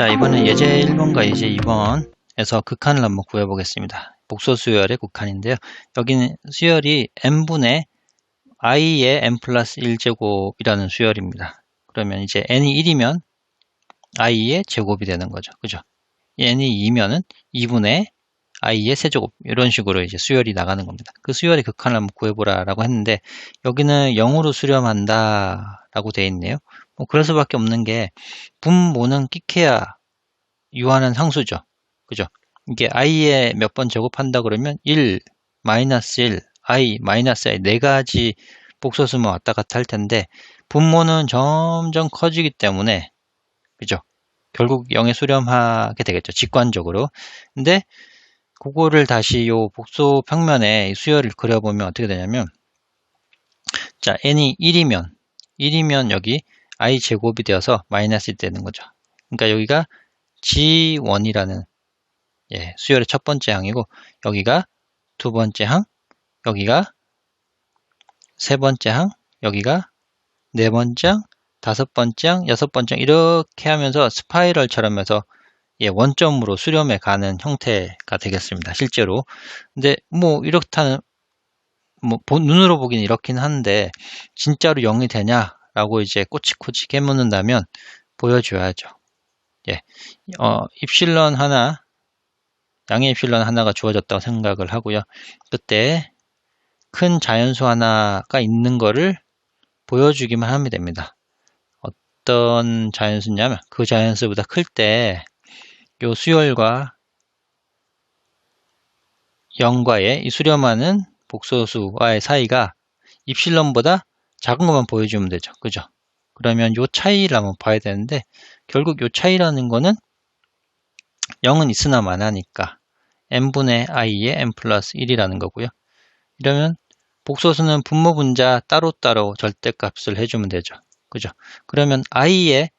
자, 이번엔 예제 1번과 예제 2번에서 극한을 한번 구해보겠습니다. 복소 수열의 극한인데요. 여기는 수열이 n분의 i의 n 플러스 1제곱이라는 수열입니다. 그러면 이제 n이 1이면 i의 제곱이 되는 거죠. 그죠? n이 2면은 2분의 i의 세제곱 이런 식으로 이제 수열이 나가는 겁니다. 그 수열의 극한을 한번 구해보라 라고 했는데 여기는 0으로 수렴한다 라고 되어 있네요. 뭐 그럴 수밖에 없는 게 분모는 끼케야 유한한 상수죠. 그죠? 이게 i에 몇 번 제곱한다 그러면 1, 마이너스 1, i, 마이너스 i 네 가지 복소수만 왔다 갔다 할 텐데 분모는 점점 커지기 때문에 그죠? 결국 0에 수렴하게 되겠죠. 직관적으로. 근데 그거를 다시 요 복소 평면에 수열을 그려보면 어떻게 되냐면 자 n이 1이면 1이면 여기 i 제곱이 되어서 마이너스 1 되는 거죠. 그러니까 여기가 G1이라는 예, 수열의 첫 번째 항이고 여기가 두 번째 항, 여기가 세 번째 항, 여기가 네 번째 항, 다섯 번째 항, 여섯 번째 항 이렇게 하면서 스파이럴처럼 해서 예, 원점으로 수렴해 가는 형태가 되겠습니다. 실제로. 근데 뭐 이렇다는 뭐 눈으로 보기는 이렇긴 한데 진짜로 0이 되냐 라고 이제 꼬치꼬치 깨묻는다면 보여줘야죠. 예, 어, 입실런 하나, 양의 입실런 하나가 주어졌다고 생각을 하고요. 그때 큰 자연수 하나가 있는 거를 보여주기만 하면 됩니다. 어떤 자연수냐면 그 자연수보다 클 때 요 수열과 0과의 이 수렴하는 복소수와의 사이가 입실론보다 작은 것만 보여주면 되죠. 그죠? 그러면 요 차이를 한번 봐야 되는데 결국 요 차이라는 거는 0은 있으나 마나니까 n분의 i의 n 플러스 1이라는 거고요. 이러면 복소수는 분모 분자 따로따로 절대값을 해주면 되죠. 그죠? 그러면 i의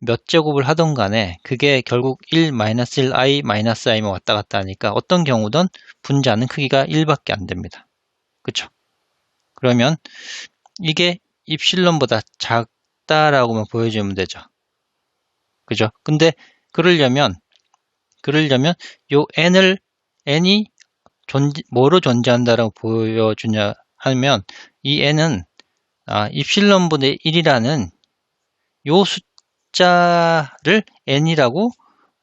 몇 제곱을 하던 간에 그게 결국 1, 1, i, i만 왔다 갔다 하니까 어떤 경우든 분자는 크기가 1밖에 안 됩니다. 그쵸? 그러면 이게 입실론보다 작다라고만 보여주면 되죠. 그죠? 근데 그러려면 그러려면 요 n을 n이 존재, 뭐로 존재한다라고 보여주냐 하면 이 n은 아, 입실론분의 1이라는 요 숫자를 n이라고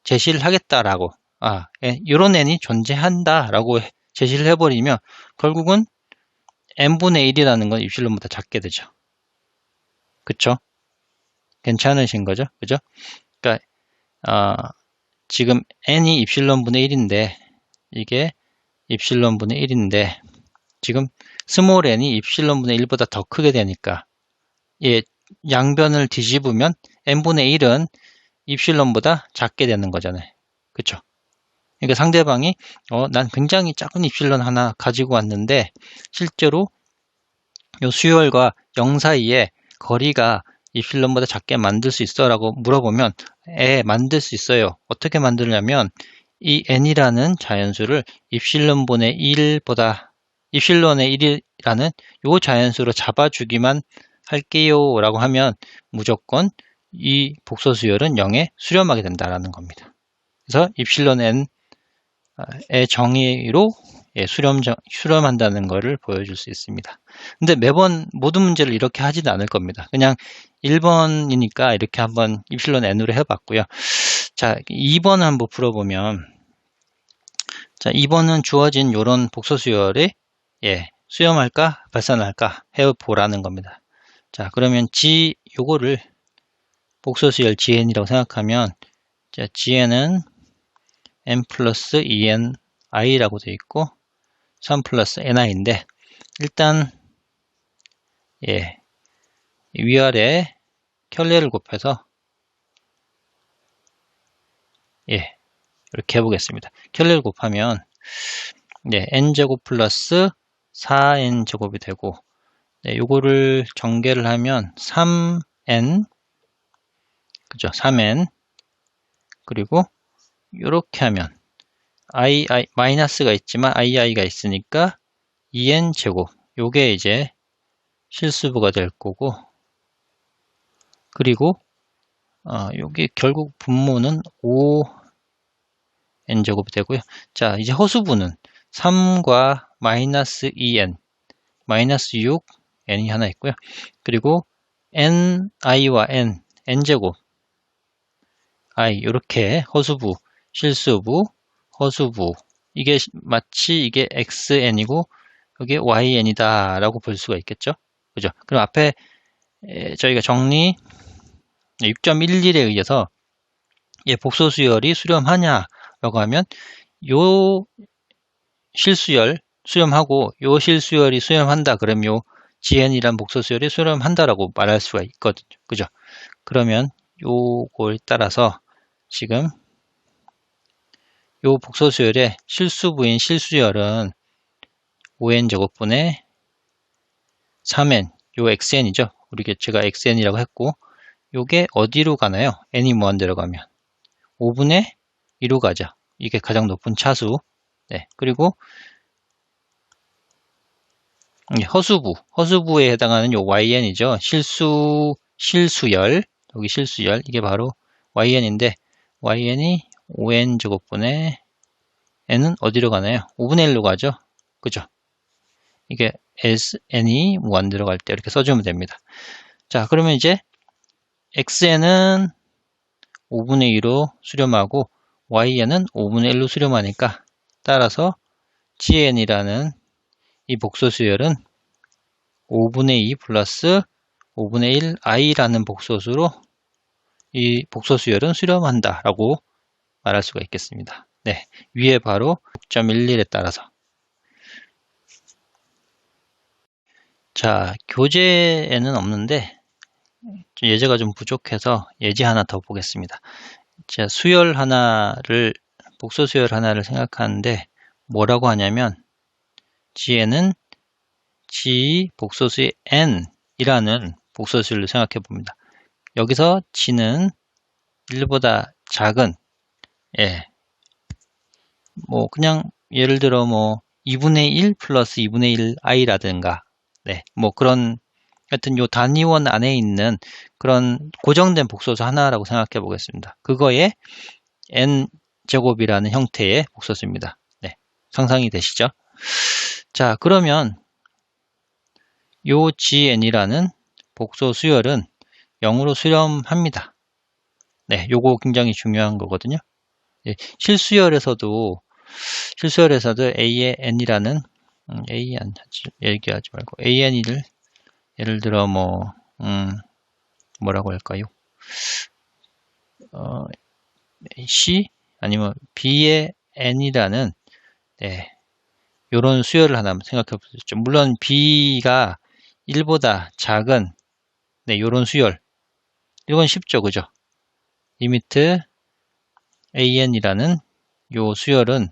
제시를 하겠다라고 아, 이런 n이 존재한다라고 제시를 해버리면 결국은 n분의 1이라는 건 입실론보다 작게 되죠. 그쵸? 괜찮으신 거죠? 그죠? 그러니까 어, 지금 n이 입실론분의 1인데 이게 입실론분의 1인데 지금 스몰 n이 입실론분의 1보다 더 크게 되니까 예, 양변을 뒤집으면 n분의 1은 입실론보다 작게 되는 거잖아요. 그쵸? 그러니까 상대방이 어, 난 굉장히 작은 입실론 하나 가지고 왔는데 실제로 요 수열과 0 사이에 거리가 입실론보다 작게 만들 수 있어 라고 물어보면 에 만들 수 있어요. 어떻게 만들냐면 이 n이라는 자연수를 입실론분의 1보다 입실론의 1이라는 요 자연수로 잡아주기만 할게요 라고 하면 무조건 이 복소수열은 0에 수렴하게 된다라는 겁니다. 그래서 입실론 n 의 정의로 예, 수렴, 수렴한다는 것을 보여줄 수 있습니다. 근데 매번 모든 문제를 이렇게 하지는 않을 겁니다. 그냥 1번이니까 이렇게 한번 입실론 n으로 해봤고요. 자, 2번 한번 풀어보면 자, 2번은 주어진 이런 복소 수열에 예, 수렴할까 발산할까 해보라는 겁니다. 자, 그러면 G 요거를 복소 수열 GN이라고 생각하면 자, GN은 n 플러스 2n i라고 되어 있고 3 플러스 ni인데 일단 예 위아래 켤레를 곱해서 예 이렇게 해보겠습니다. 켤레를 곱하면 네 n제곱 플러스 4n제곱이 되고 네, 요거를 전개를 하면 3n 그죠 3n 그리고 이렇게 하면 i, i 마이너스가 있지만 ii가 있으니까 2n 제곱 요게 이제 실수부가 될 거고 그리고 어, 여기 결국 분모는 5 n제곱이 되고요. 자, 이제 허수부는 3과 마이너스 2n, 마이너스 6, n이 하나 있고요. 그리고 n, i와 n, n제곱, i 이렇게 허수부, 실수부, 허수부 이게 마치 이게 xn이고 여기 yn이다 라고 볼 수가 있겠죠. 그죠? 그럼 앞에 저희가 정리 6.11에 의해서 예, 복소 수열이 수렴하냐라고 하면 요 실수열 수렴하고 요 실수열이 수렴한다 그러면 요 GN이란 복소 수열이 수렴한다라고 말할 수가 있거든요. 그죠? 그러면 요걸 따라서 지금 요 복소 수열의 실수부인 실수열은 5n 제곱분의 3n 요 xn이죠. 우리 제가 xn이라고 했고 요게 어디로 가나요? n이 무한대로 가면 5분의 2로 가죠. 이게 가장 높은 차수. 네. 그리고 허수부, 허수부에 해당하는 요 yn이죠. 실수, 실수열, 여기 실수열, 이게 바로 yn인데, yn이 5n 제곱분의 n은 어디로 가나요? 5분의 1로 가죠. 그죠? 이게 s, n이 무한대로 갈때 이렇게 써주면 됩니다. 자, 그러면 이제 xn은 5분의 2로 수렴하고yn은 5분의 1로 수렴하니까 따라서 gn이라는 이 복소수열은 5분의 2 플러스 5분의 1 i라는 복소수로 이 복소수열은 수렴한다 라고 말할 수가 있겠습니다. 네, 위에 바로 6.11에 따라서 자, 교재에는 없는데 예제가 좀 부족해서 예제 하나 더 보겠습니다. 자, 수열 하나를 복소 수열 하나를 생각하는데 뭐라고 하냐면 G에는 G 복소수의 N이라는 복소수를 생각해 봅니다. 여기서 G는 1보다 작은 예. 뭐 그냥 예를 들어 뭐 2분의 1 플러스 2분의 1 i라든가 네. 뭐 그런 하여튼 요 단위원 안에 있는 그런 고정된 복소수 하나라고 생각해 보겠습니다. 그거에 n 제곱이라는 형태의 복소수입니다. 네. 상상이 되시죠? 자, 그러면 요 gn이라는 복소 수열은 0으로 수렴합니다. 네, 요거 굉장히 중요한 거거든요. 네, 실수열에서도 실수열에서도 a의 n이라는 음, an 얘기하지 말고 an을 예를 들어 뭐 음, 뭐라고 할까요? 어, C 아니면 B의 N이라는 네, 이런 수열을 하나 생각해 보시죠. 물론 B가 1보다 작은 네, 이런 수열 이건 쉽죠, 그죠? 리미트 AN이라는 요 수열은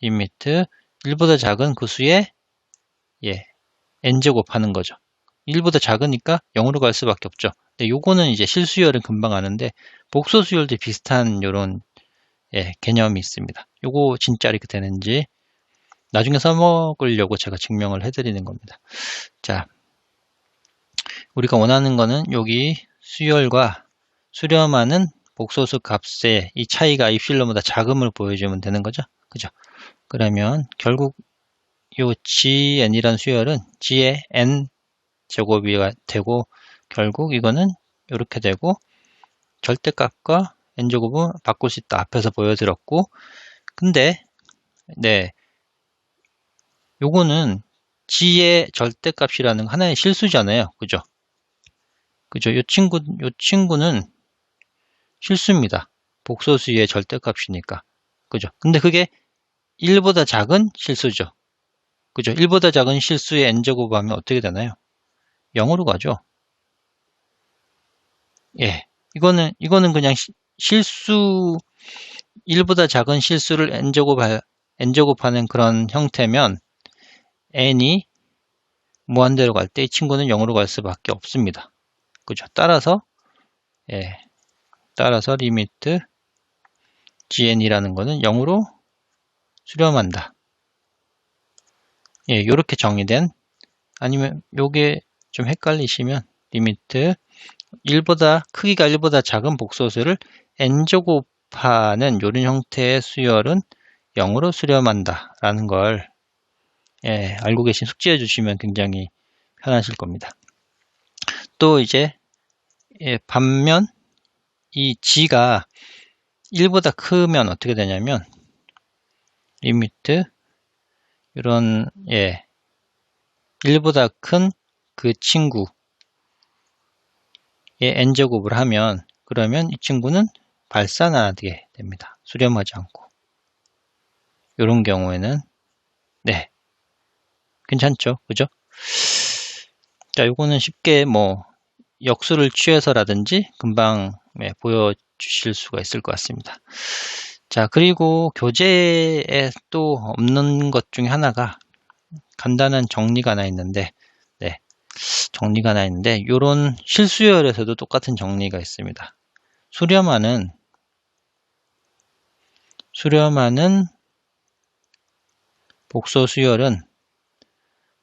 리미트 1보다 작은 그 수에 예, n제곱 하는 거죠. 1보다 작으니까 0으로 갈 수밖에 없죠. 근데 요거는 이제 실수열은 금방 아는데 복소 수열도 비슷한 요런 예, 개념이 있습니다. 요거 진짜 이렇게 되는지 나중에 써먹으려고 제가 증명을 해드리는 겁니다. 자, 우리가 원하는 거는 여기 수열과 수렴하는 복소수 값의 이 차이가 입실로보다 작음을 보여주면 되는 거죠. 그죠? 그러면 결국 요 GN이라는 수열은 G의 N 제곱이 되고 결국 이거는 이렇게 되고 절대값과 n제곱은 바꿀 수 있다 앞에서 보여드렸고 근데 네 요거는 g의 절대값이라는 하나의 실수잖아요 그죠 그죠 요 친구 요 친구는 실수입니다 복소수의 절대값이니까 그죠 근데 그게 1보다 작은 실수죠 그죠 1보다 작은 실수의 n제곱 하면 어떻게 되나요 0으로 가죠. 예. 이거는, 이거는 그냥 시, 실수, 1보다 작은 실수를 n제곱, n제곱하는 그런 형태면 n이 무한대로 갈 때 이 친구는 0으로 갈 수밖에 없습니다. 그죠? 따라서, 예. 따라서 리미트 gn이라는 거는 0으로 수렴한다. 예, 이렇게 정의된 아니면 요게 좀 헷갈리시면 리미트 1보다 크기가 1보다 작은 복소수를 n제곱하는 요런 형태의 수열은 0으로 수렴한다 라는 걸 예, 알고 계신 숙지해 주시면 굉장히 편하실 겁니다. 또 이제 예, 반면 이 g가 1보다 크면 어떻게 되냐면 리미트 이런 예 1보다 큰 그 친구의 n제곱을 하면 그러면 이 친구는 발산하게 됩니다. 수렴하지 않고. 이런 경우에는 네. 괜찮죠? 그죠? 자 요거는 쉽게 뭐 역수를 취해서라든지 금방 네, 보여주실 수가 있을 것 같습니다 자 그리고 교재에 또 없는 것 중에 하나가 간단한 정리가 하나 있는데 네 정리가 하나 있는데 이런 실수열에서도 똑같은 정리가 있습니다 수렴하는 수렴하는 복소 수열은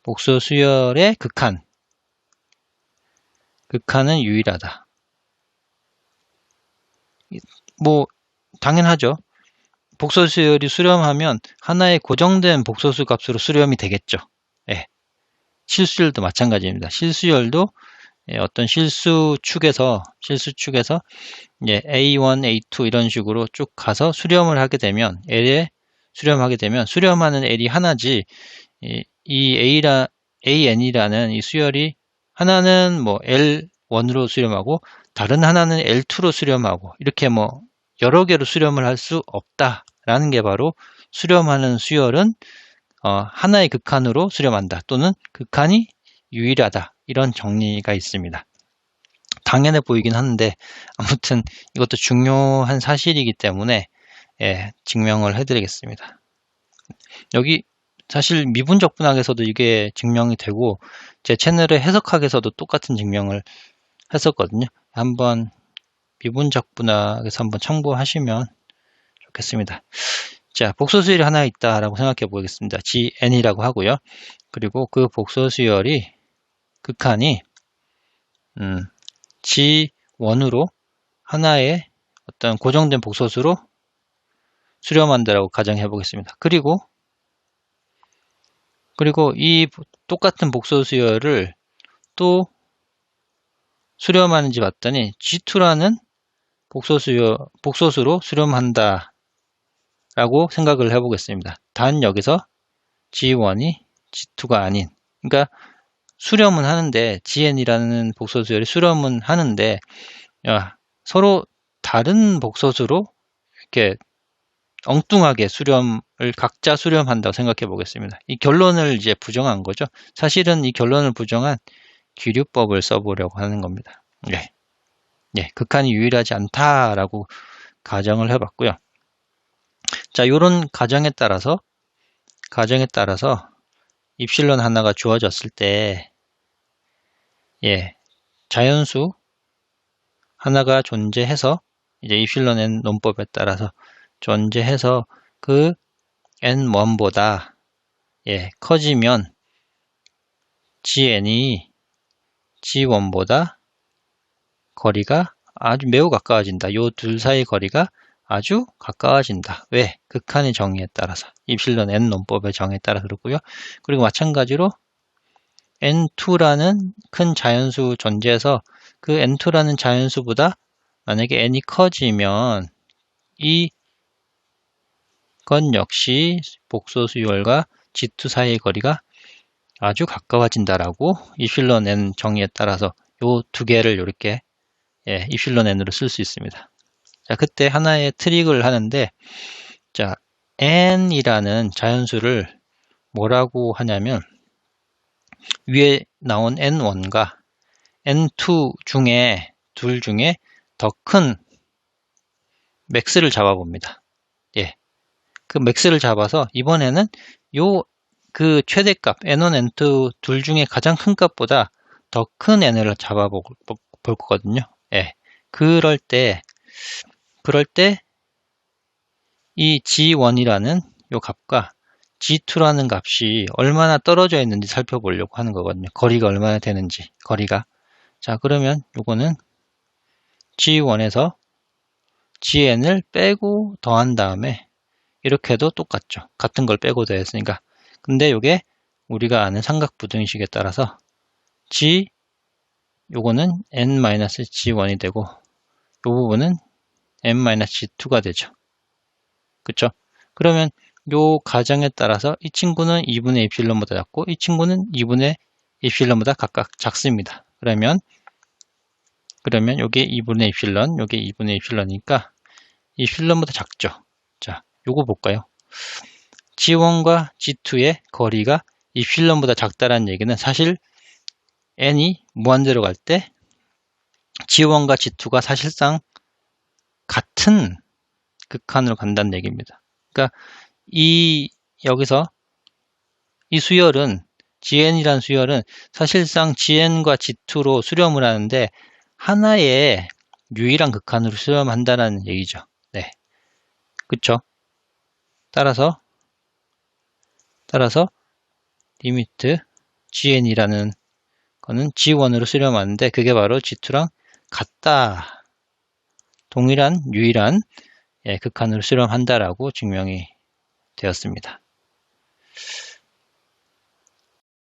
복소 수열의 극한 극한은 유일하다. 뭐 당연하죠. 복소 수열이 수렴하면 하나의 고정된 복소수 값으로 수렴이 되겠죠. 예. 실수열도 마찬가지입니다. 실수열도 예, 어떤 실수 축에서 실수 축에서 예, A1, A2 이런 식으로 쭉 가서 수렴을 하게 되면 L에 수렴하게 되면 수렴하는 L이 하나지 이, 이 A라, AN이라는 이 수열이 하나는 뭐 L1으로 수렴하고 다른 하나는 L2로 수렴하고 이렇게 뭐 여러 개로 수렴을 할 수 없다라는 게 바로 수렴하는 수열은 어, 하나의 극한으로 수렴한다 또는 극한이 유일하다 이런 정리가 있습니다. 당연해 보이긴 하는데 아무튼 이것도 중요한 사실이기 때문에 예, 증명을 해드리겠습니다. 여기 사실 미분적 분학에서도 이게 증명이 되고 제 채널의 해석학에서도 똑같은 증명을 했었거든요. 한번 미분적 분학에서 한번 참고하시면 좋겠습니다. 자, 복소수열이 하나 있다라고 생각해 보겠습니다. GN이라고 하고요. 그리고 그 복소수열이 극한이 음, G1으로 하나의 어떤 고정된 복소수로 수렴한다라고 가정해 보겠습니다. 그리고 그리고 이 똑같은 복소수열을 또 수렴하는지 봤더니 G2라는 복소수열, 복소수로 수렴한다 라고 생각을 해보겠습니다. 단 여기서 G1이 G2가 아닌 그러니까 수렴은 하는데 GN이라는 복소수열이 수렴은 하는데 야, 서로 다른 복소수로 이렇게 엉뚱하게 수렴을 각자 수렴한다고 생각해 보겠습니다. 이 결론을 이제 부정한 거죠. 사실은 이 결론을 부정한 기류법을 써보려고 하는 겁니다. 네. 네, 극한이 유일하지 않다라고 가정을 해봤고요. 자, 이런 가정에 따라서 가정에 따라서 입실론 하나가 주어졌을 때, 예, 자연수 하나가 존재해서 이제 입실론 n 논법에 따라서 존재해서 그 n1보다 예, 커지면 gn이 g1보다 거리가 아주 매우 가까워진다. 요 둘 사이 거리가 아주 가까워진다. 왜? 극한의 정의에 따라서. 입실론 n 논법의 정의에 따라 그렇고요. 그리고 마찬가지로 n2라는 큰 자연수 존재해서 그 n2라는 자연수보다 만약에 n이 커지면 이건 역시 복소수열과 G2 사이의 거리가 아주 가까워진다라고 이필론 N 정의에 따라서 요 두 개를 이렇게 예, 이필론 N으로 쓸 수 있습니다. 자, 그때 하나의 트릭을 하는데 자, N이라는 자연수를 뭐라고 하냐면 위에 나온 N1과 N2 중에 둘 중에 더 큰 맥스를 잡아 봅니다. 예. 그 맥스를 잡아서 이번에는 요 그 최대값 n1, n2 둘 중에 가장 큰 값보다 더 큰 n을 잡아볼 거거든요. 예. 그럴 때 그럴 때 이 g1이라는 요 값과 g2라는 값이 얼마나 떨어져 있는지 살펴보려고 하는 거거든요. 거리가 얼마나 되는지 거리가 자 그러면 요거는 G1에서 GN을 빼고 더한 다음에 이렇게 해도 똑같죠. 같은 걸 빼고 더했으니까. 근데 이게 우리가 아는 삼각부등식에 따라서 G 요거는 n-g1이 되고 이 부분은 n-g2가 되죠. 그쵸? 그러면 요 가정에 따라서 이 친구는 2분의 이필런보다 작고 이 친구는 2분의 이필런보다 각각 작습니다. 그러면 그러면 요게 2분의 이필런, 요게 2분의 이필런이니까 이필런보다 작죠. 자, 요거 볼까요? G1과 G2의 거리가 이필런보다 작다라는 얘기는 사실 n이 무한대로 갈 때 G1과 G2가 사실상 같은 극한으로 간다는 얘기입니다. 그러니까 이 여기서 이 수열은 GN이란 수열은 사실상 GN과 G2로 수렴을 하는데 하나의 유일한 극한으로 수렴한다는 얘기죠. 네. 그쵸? 따라서 따라서 리미트 GN이라는 거는 G1으로 수렴하는데 그게 바로 G2랑 같다. 동일한 유일한 예, 극한으로 수렴한다라고 증명이 되었습니다.